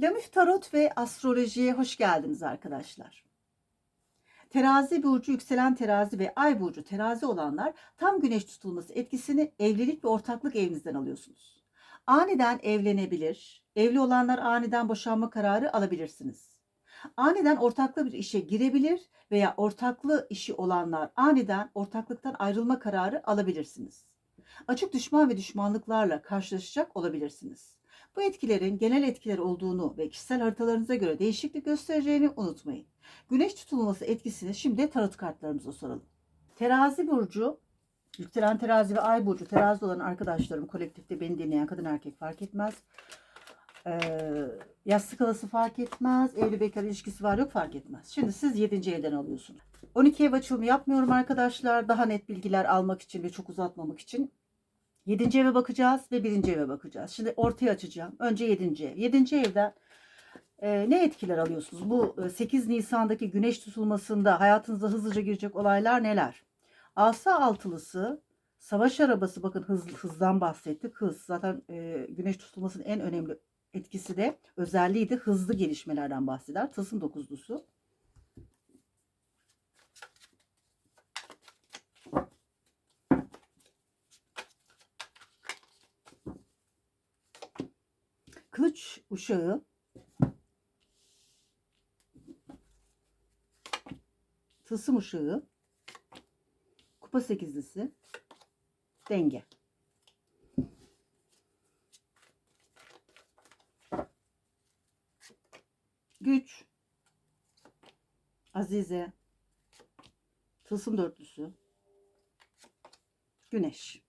Lamif Tarot ve Astrolojiye hoş geldiniz arkadaşlar. Terazi burcu, yükselen terazi ve ay burcu terazi olanlar tam güneş tutulması etkisini evlilik ve ortaklık evinizden alıyorsunuz. Aniden evlenebilir, evli olanlar aniden boşanma kararı alabilirsiniz. Aniden ortaklı bir işe girebilir veya ortaklı işi olanlar aniden ortaklıktan ayrılma kararı alabilirsiniz. Açık düşman ve düşmanlıklarla karşılaşacak olabilirsiniz. Bu etkilerin genel etkiler olduğunu ve kişisel haritalarınıza göre değişiklik göstereceğini unutmayın. Güneş tutulması etkisini şimdi tarot kartlarımıza soralım. Terazi burcu, yükselen terazi ve ay burcu terazi olan arkadaşlarım kolektifte beni dinleyen kadın erkek fark etmez. Ee, yaş skalası fark etmez. Evli bekar ilişkisi var yok fark etmez. Şimdi siz 7. evden alıyorsunuz. 12 ev açılımı yapmıyorum arkadaşlar. Daha net bilgiler almak için ve çok uzatmamak için 7. eve bakacağız ve 1. eve bakacağız. Şimdi ortaya açacağım. Önce 7. ev. 7. evden e, ne etkiler alıyorsunuz? Bu e, 8 Nisan'daki güneş tutulmasında hayatınıza hızlıca girecek olaylar neler? Asa altılısı, savaş arabası bakın hız, hızdan bahsettik. Hız zaten e, güneş tutulmasının en önemli etkisi de özelliği de hızlı gelişmelerden bahseder. Tılsım dokuzlusu. Kılıç uşağı. Tılsım uşağı. Kupa sekizlisi. Denge. Güç. Azize. Tılsım dörtlüsü. Güneş.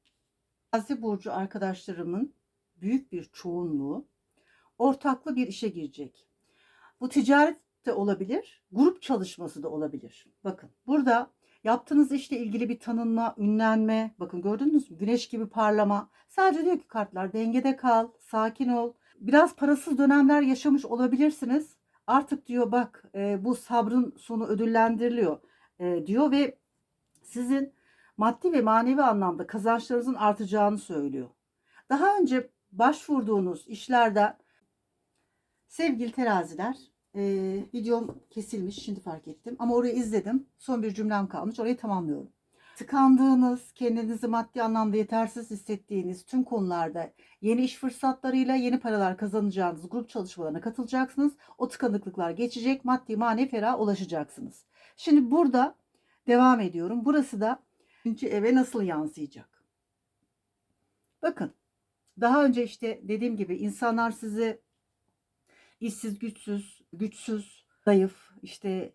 Azize Burcu arkadaşlarımın büyük bir çoğunluğu ortaklı bir işe girecek. Bu ticaret de olabilir, grup çalışması da olabilir. Bakın burada yaptığınız işle ilgili bir tanınma, ünlenme, bakın gördünüz mü? Güneş gibi parlama. Sadece diyor ki kartlar dengede kal, sakin ol. Biraz parasız dönemler yaşamış olabilirsiniz. Artık diyor bak e, bu sabrın sonu ödüllendiriliyor e, diyor ve sizin maddi ve manevi anlamda kazançlarınızın artacağını söylüyor. Daha önce başvurduğunuz işlerden sevgili teraziler e, videom kesilmiş şimdi fark ettim ama orayı izledim son bir cümlem kalmış orayı tamamlıyorum. Tıkandığınız, kendinizi maddi anlamda yetersiz hissettiğiniz tüm konularda yeni iş fırsatlarıyla yeni paralar kazanacağınız grup çalışmalarına katılacaksınız. O tıkanıklıklar geçecek, maddi manevi ferah ulaşacaksınız. Şimdi burada devam ediyorum. Burası da üçüncü eve nasıl yansıyacak? Bakın daha önce işte dediğim gibi insanlar sizi işsiz, güçsüz, güçsüz, zayıf, işte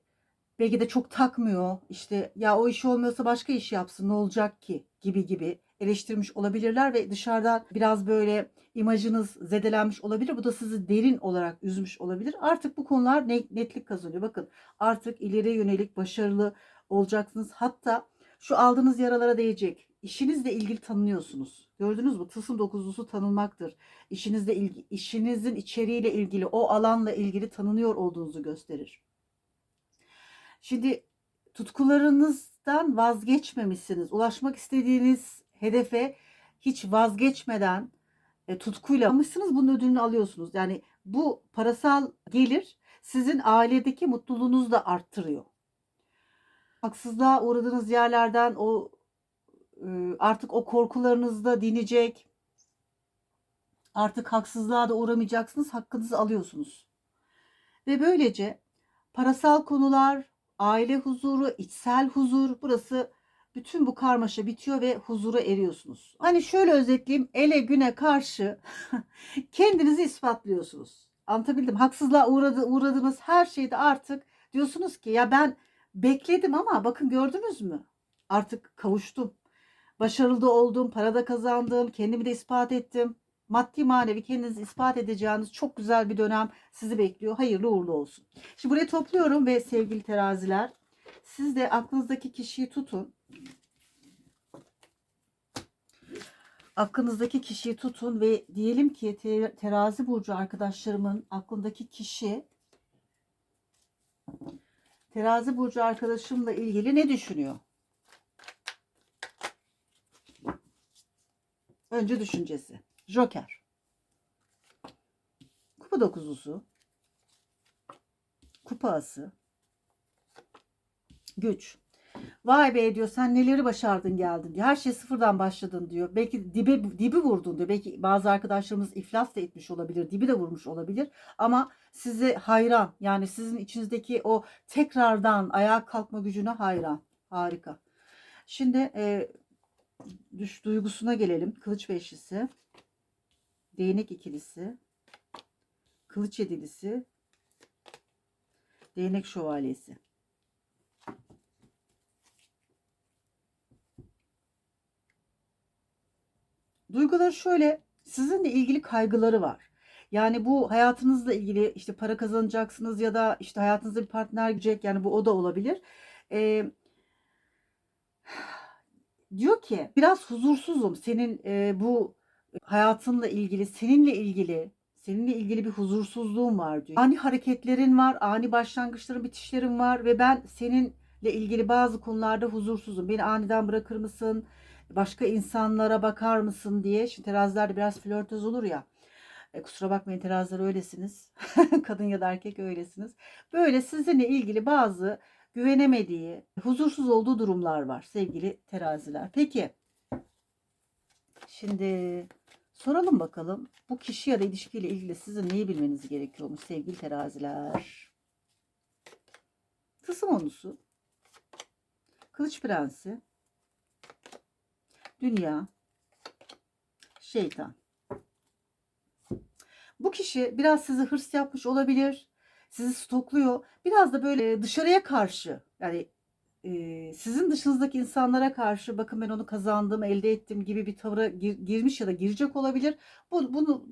belki de çok takmıyor. işte ya o iş olmuyorsa başka iş yapsın ne olacak ki gibi gibi eleştirmiş olabilirler ve dışarıdan biraz böyle imajınız zedelenmiş olabilir. Bu da sizi derin olarak üzmüş olabilir. Artık bu konular netlik kazanıyor. Bakın artık ileriye yönelik başarılı olacaksınız. Hatta şu aldığınız yaralara değecek. İşinizle ilgili tanınıyorsunuz. Gördünüz mü? Tılsım dokuzlusu tanınmaktır. İşinizle ilgi, işinizin içeriğiyle ilgili, o alanla ilgili tanınıyor olduğunuzu gösterir. Şimdi tutkularınızdan vazgeçmemişsiniz. Ulaşmak istediğiniz hedefe hiç vazgeçmeden e, tutkuyla almışsınız. Bunun ödülünü alıyorsunuz. Yani bu parasal gelir sizin ailedeki mutluluğunuzu da arttırıyor. Haksızlığa uğradığınız yerlerden o artık o korkularınız da dinecek. Artık haksızlığa da uğramayacaksınız. Hakkınızı alıyorsunuz. Ve böylece parasal konular, aile huzuru, içsel huzur burası bütün bu karmaşa bitiyor ve huzura eriyorsunuz. Hani şöyle özetleyeyim. Ele güne karşı kendinizi ispatlıyorsunuz. Anlatabildim. Haksızlığa uğradı, uğradığınız her şeyde artık diyorsunuz ki ya ben bekledim ama bakın gördünüz mü? Artık kavuştum. Başarılı oldum, para da kazandım, kendimi de ispat ettim. Maddi manevi kendinizi ispat edeceğiniz çok güzel bir dönem sizi bekliyor. Hayırlı uğurlu olsun. Şimdi buraya topluyorum ve sevgili teraziler siz de aklınızdaki kişiyi tutun. Aklınızdaki kişiyi tutun ve diyelim ki terazi burcu arkadaşlarımın aklındaki kişi terazi burcu arkadaşımla ilgili ne düşünüyor? Önce düşüncesi. Joker. Kupa dokuzlusu. kupası, güç. Vay be diyor sen neleri başardın geldin diyor. Her şey sıfırdan başladın diyor. Belki dibe, dibi vurdun diyor. Belki bazı arkadaşlarımız iflas da etmiş olabilir. Dibi de vurmuş olabilir. Ama size hayran. Yani sizin içinizdeki o tekrardan ayağa kalkma gücüne hayran. Harika. Şimdi e, düş duygusuna gelelim. Kılıç beşlisi. Değnek ikilisi. Kılıç yedilisi. Değnek şövalyesi. Duyguları şöyle, sizinle ilgili kaygıları var. Yani bu hayatınızla ilgili işte para kazanacaksınız ya da işte hayatınızda bir partner girecek yani bu o da olabilir. Ee, diyor ki biraz huzursuzum senin e, bu hayatınla ilgili, seninle ilgili, seninle ilgili bir huzursuzluğum var diyor. Ani hareketlerin var, ani başlangıçların, bitişlerin var ve ben seninle ilgili bazı konularda huzursuzum. Beni aniden bırakır mısın? Başka insanlara bakar mısın diye. Şimdi terazilerde biraz flörtöz olur ya. E, kusura bakmayın teraziler öylesiniz. Kadın ya da erkek öylesiniz. Böyle sizinle ilgili bazı güvenemediği, huzursuz olduğu durumlar var sevgili teraziler. Peki. Şimdi soralım bakalım. Bu kişi ya da ilişkiyle ilgili sizin neyi bilmeniz gerekiyormuş sevgili teraziler? Tısım onusu. Kılıç prensi. Dünya. Şeytan. Bu kişi biraz sizi hırs yapmış olabilir. Sizi stokluyor. Biraz da böyle dışarıya karşı yani sizin dışınızdaki insanlara karşı bakın ben onu kazandım, elde ettim gibi bir tavra gir- girmiş ya da girecek olabilir. Bu, bunu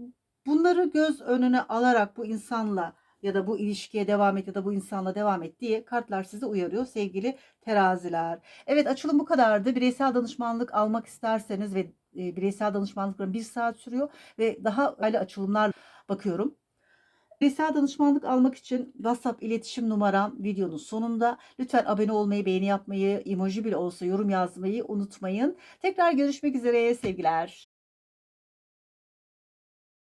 bunları göz önüne alarak bu insanla ya da bu ilişkiye devam et ya da bu insanla devam et diye kartlar sizi uyarıyor sevgili teraziler. Evet açılım bu kadardı. Bireysel danışmanlık almak isterseniz ve bireysel danışmanlıkların bir saat sürüyor ve daha aile açılımlar bakıyorum. Bireysel danışmanlık almak için WhatsApp iletişim numaram videonun sonunda. Lütfen abone olmayı, beğeni yapmayı, emoji bile olsa yorum yazmayı unutmayın. Tekrar görüşmek üzere sevgiler.